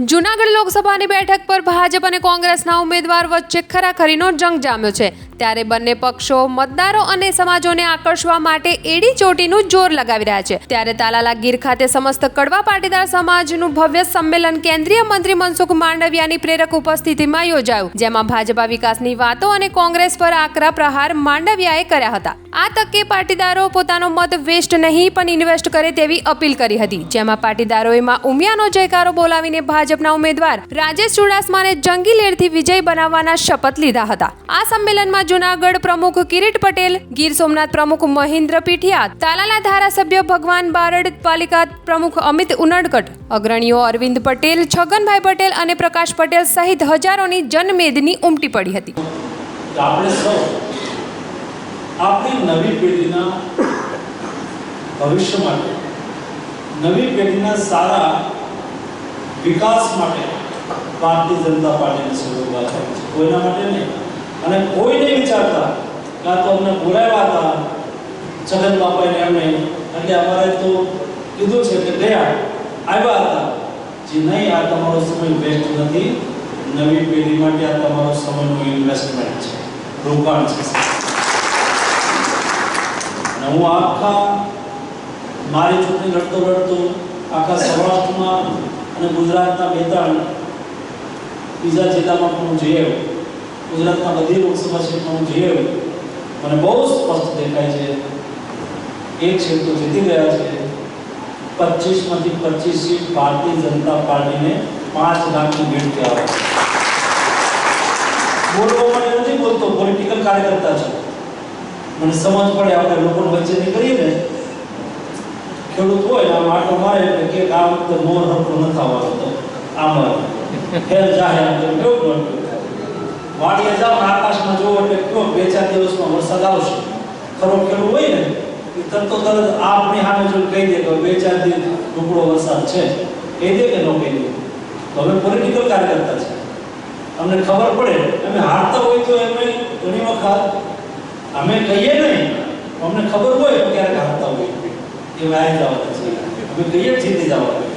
જૂનાગઢ લોકસભાની બેઠક પર ભાજપ અને કોંગ્રેસના ઉમેદવાર વચ્ચે ખરાખરીનો જંગ જામ્યો છે. ત્યારે બંને પક્ષો મતદારો અને સમાજોને આકર્ષવા માટે એડી ચોટીનું જોર લગાવી રહ્યા છે. ત્યારે તાલાલા ગીર ખાતે સમસ્ત કડવા પાટીદાર સમાજનું ભવ્ય સંમેલન કેન્દ્રીય મંત્રી મનસુખ માંડવિયાની પ્રેરક ઉપસ્થિતિમાં યોજાયું, જેમાં ભાજપા વિકાસની વાતો અને કોંગ્રેસ પર આકરા પ્રહાર માંડવિયાએ કર્યા હતા. આ તકે પાટીદારો પોતાનો મત વેસ્ટ નહીં, પણ ઇન્વેસ્ટ કરે તેવી અપીલ કરી હતી, જેમાં પાટીદારોએ માં ઉમિયાનો જયકારો બોલાવીને ભાજપના ઉમેદવાર રાજેશ ચુડાસમાને જંગી લેરથી વિજય બનાવવાના શપથ લીધા હતા. આ સંમેલનમાં જુનાગઢ પ્રમુખ કિરીટ પટેલ, ગીર સોમનાથ પ્રમુખ મહેન્દ્ર પીઠિયા, તાલાલા ધારાસભ્ય ભગવાન બારડ, પાલિકા પ્રમુખ અમિત ઉનડકટ, અગ્રણીઓ અરવિંદ પટેલ, છગનભાઈ પટેલ અને પ્રકાશ પટેલ સહિત હજારોની જનમેદની ઉમટી પડી હતી. આપણે નવી પેઢીના ભવિષ્ય માટે, નવી પેઢીના સારા વિકાસ માટે ભારતીય જનતા પાર્ટીને સૌ છે. કોઈના માટે નહીં. અને કોઈ નહીં વિચારતા કે તો અમને બોલાવ્યા હતા છગન બાપાને એમને, એટલે અમારે તો કીધું છે કે ગયા, આવ્યા હતા. જે નહીં, આ તમારો સમય વેસ્ટ નથી. નવી પેઢી માટે આ તમારો સમયનું ઇન્વેસ્ટમેન્ટ છે. રોકાણ છે. અને હું આખા, મારી ચૂંટણી લડતો લડતો આખા સૌરાષ્ટ્રમાં અને ગુજરાતના બે ત્રણ બીજા જિલ્લામાં પણ હું જઈ આવ્યો. ગુજરાતના બધી લોકસભા સીટમાં હું મને બહુ સ્પષ્ટ દેખાય છે. એક સીટ તો જીતી ગયા છે. પચીસમાંથી પચીસ સીટ ભારતીય જનતા પાર્ટીને પાંચ લાખની ભેટ આવે બોલવા માટે નથી બોલતો પોલિટિકલ કાર્યકર્તા છું. મને સમજ પડે આપણે લોકો વચ્ચે નીકળીએ ને. ખેડૂત હોય આમ આટો મારે એટલે કે આ વખતે મોર હરકો ન થવાનો તો. આમાં ફેર જાહેર કેવું વાડીએ જાઓ આકાશમાં જોવો એટલે કયો બે ચાર દિવસમાં વરસાદ આવશે. ખરો ખેડૂત હોય ને, એ તરતો તરત આપની સામે જો કહી દે કે બે ચાર દિવસ ટુકડો વરસાદ છે. કહી દે કે ન કહી દે. તો અમે પોલિટિકલ કાર્યકર્તા છે અમને ખબર પડે, અમે હારતા હોય તો એમને ઘણી વખત અમે કહીએ નહીં અમને ખબર હોય ક્યારેક હારતા હોય એ વાય જવાના છે અમે કહીએ જીતી જવાના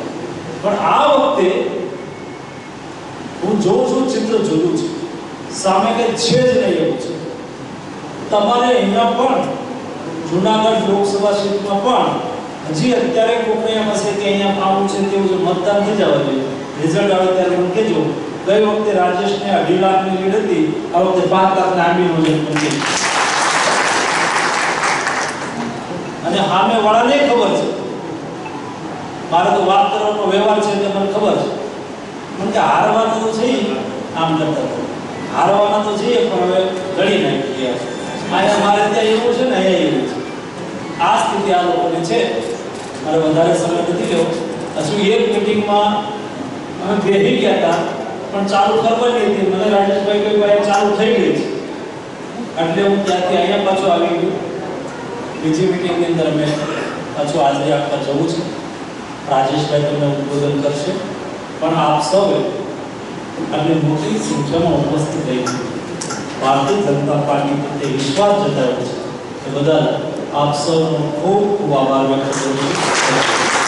પણ આ વખતે હું જોઉં છું, ચિત્ર જોયું છે. સામે કંઈ છે જ નહીં એવું છે. તમારે અહીંયા પણ જુનાગઢ લોકસભા સીટમાં પણ હજી અત્યારે કોઈને એમ હશે કે અહીંયા આવું છે તેવું છે, મતદાન થઈ જવા જોઈએ. રિઝલ્ટ આવે ત્યારે મને કહેજો. ગઈ વખતે રાજેશને અઢી લાખની લીડ હતી, આ વખતે પાંચ લાખ આંબીનો લીડ અને સામે વાળાને ખબર છે. મારે તો વાત કરવાનો વ્યવહાર છે એટલે મને ખબર છે. મને કે હારવાનું તો છે આમ કરતા. હારવાના તો છીએ, પણ હવે લડી નાખી ગયા છે ત્યાં એવું છે ને, અહીંયા એવું છે. આ સ્થિતિ આ લોકોને છે. મારે વધારે સમય નથી લેવો. હજુ એક મિટિંગમાં અમે બેસી ગયા હતા, પણ ચાલુ કરવાની હતી. મને રાજેશભાઈ કોઈ ભાઈ ચાલુ થઈ ગઈ છે. એટલે હું ત્યાંથી અહીંયા પાછો આવી ગયો. બીજી મિટિંગની અંદર અમે પાછું હાજરી આપવા જવું છે. રાજેશભાઈ તમને ઉદબોધન કરશે. પણ આપ સૌએ આટલી મોટી સંખ્યામાં ઉપસ્થિત રહી છે. ભારતીય જનતા પાર્ટી પ્રત્યે વિશ્વાસ જતાવ્યો છે. એ બદલ આપ સૌનો ખૂબ ખૂબ આભાર વ્યક્ત કરું છું.